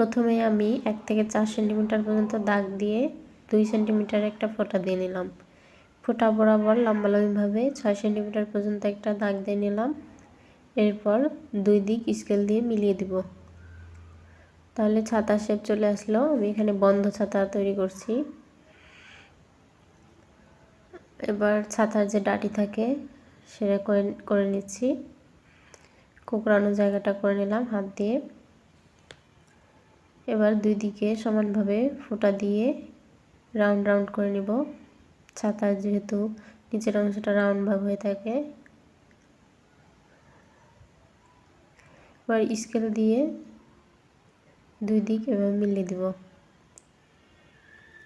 প্রথমে আমি এক থেকে চার সেন্টিমিটার পর্যন্ত দাগ দিয়ে দুই সেন্টিমিটার একটা ফোঁটা দিয়ে নিলাম। ফোঁটা বরাবর লম্বালম্বিভাবে ছয় সেন্টিমিটার পর্যন্ত একটা দাগ দিয়ে নিলাম। এরপর দুই দিক স্কেল দিয়ে মিলিয়ে দিব। তাহলে ছাতা শেপ চলে আসলো। আমি এখানে বন্ধ ছাতা তৈরি করছি। এবার ছাতার যে ডাটি থাকে, সেটা করে করে নিচ্ছি। কোকড়ানো জায়গাটা করে নিলাম হাত দিয়ে। এবার দুই দিকে সমানভাবে ফোঁটা দিয়ে রাউন্ড রাউন্ড করে নিব। ছাতার যেহেতু নিচের অংশটা রাউন্ড ভাব হয়ে থাকে। এবার স্কেল দিয়ে দুই দিক এভাবে মিলিয়ে দিব।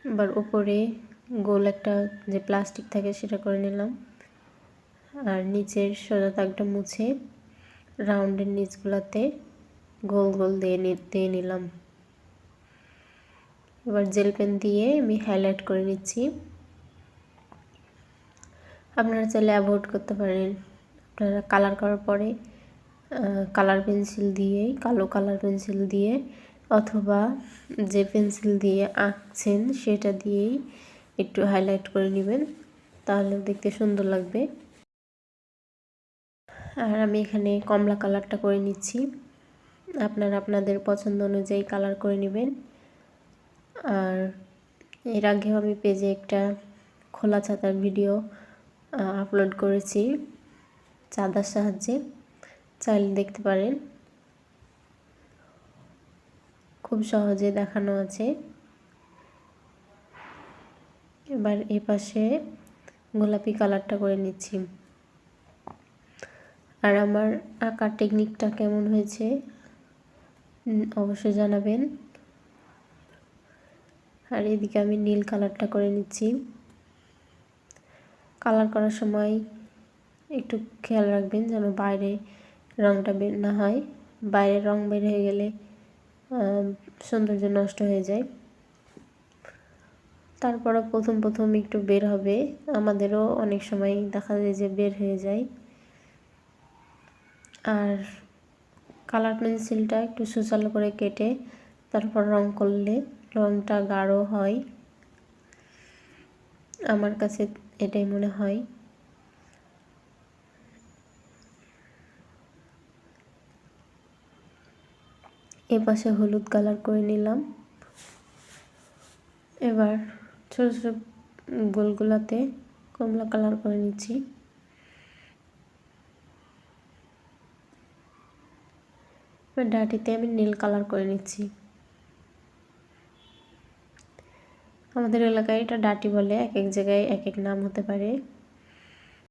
এবার উপরে গোল একটা যে প্লাস্টিক থাকে সেটা করে নিলাম। আর নিচের সোজা দাগটা মুছে রাউন্ডের নিচগুলোতে গোল গোল দিয়ে দিয়ে নিলাম। এবার জেল পেন দিয়ে আমি হাইলাইট করে নিচ্ছি। আপনারা চাইলে অ্যাভয়েড করতে পারেন। আপনারা কালার করার পরে কালার পেন্সিল দিয়েই কালো কালার পেন্সিল দিয়ে অথবা যে পেন্সিল দিয়ে আঁকছেন সেটা দিয়েই একটু হাইলাইট করে নেবেন তাহলে দেখতে সুন্দর লাগবে। আর আমি এখানে কমলা কালারটা করে নিচ্ছি। আপনারা আপনাদের পছন্দ অনুযায়ী কালার করে নেবেন। আর এর আগেও আমি পেজে একটা খোলা ছাতার ভিডিও আপলোড করেছি চাঁদার সাহায্যে। চাইলে দেখতে পারেন। খুব সহজে দেখানো আছে। এবার এ পাশে গোলাপি কালারটা করে নিচ্ছি। আর আমার আঁকার টেকনিকটা কেমন হয়েছে অবশ্যই জানাবেন। আর এদিকে আমি নীল কালারটা করে নিচ্ছি। কালার করার সময় একটু খেয়াল রাখবেন যেন বাইরে রঙটা বের না হয়। বাইরে রং বের হয়ে গেলে সৌন্দর্য নষ্ট হয়ে যায়। তারপরও প্রথম প্রথম একটু বের হবে। আমাদেরও অনেক সময় দেখা যায় যে বের হয়ে যায়। আর কালার পেন্সিলটা একটু সুচালো করে কেটে তারপর রং করলে রংটা গাঢ় হয়। আমার কাছে এটাই মনে হয়। এ পাশে হলুদ কালার করে নিলাম। এবার ছোটো ছোটো গোলগুলাতে কমলা কালার করে নিচ্ছি। ডাটিতে আমি নীল কালার করে নিচ্ছি। আমাদের এলাকায় এটা ডাটি বলে এক এক জায়গায় এক এক নাম হতে পারে।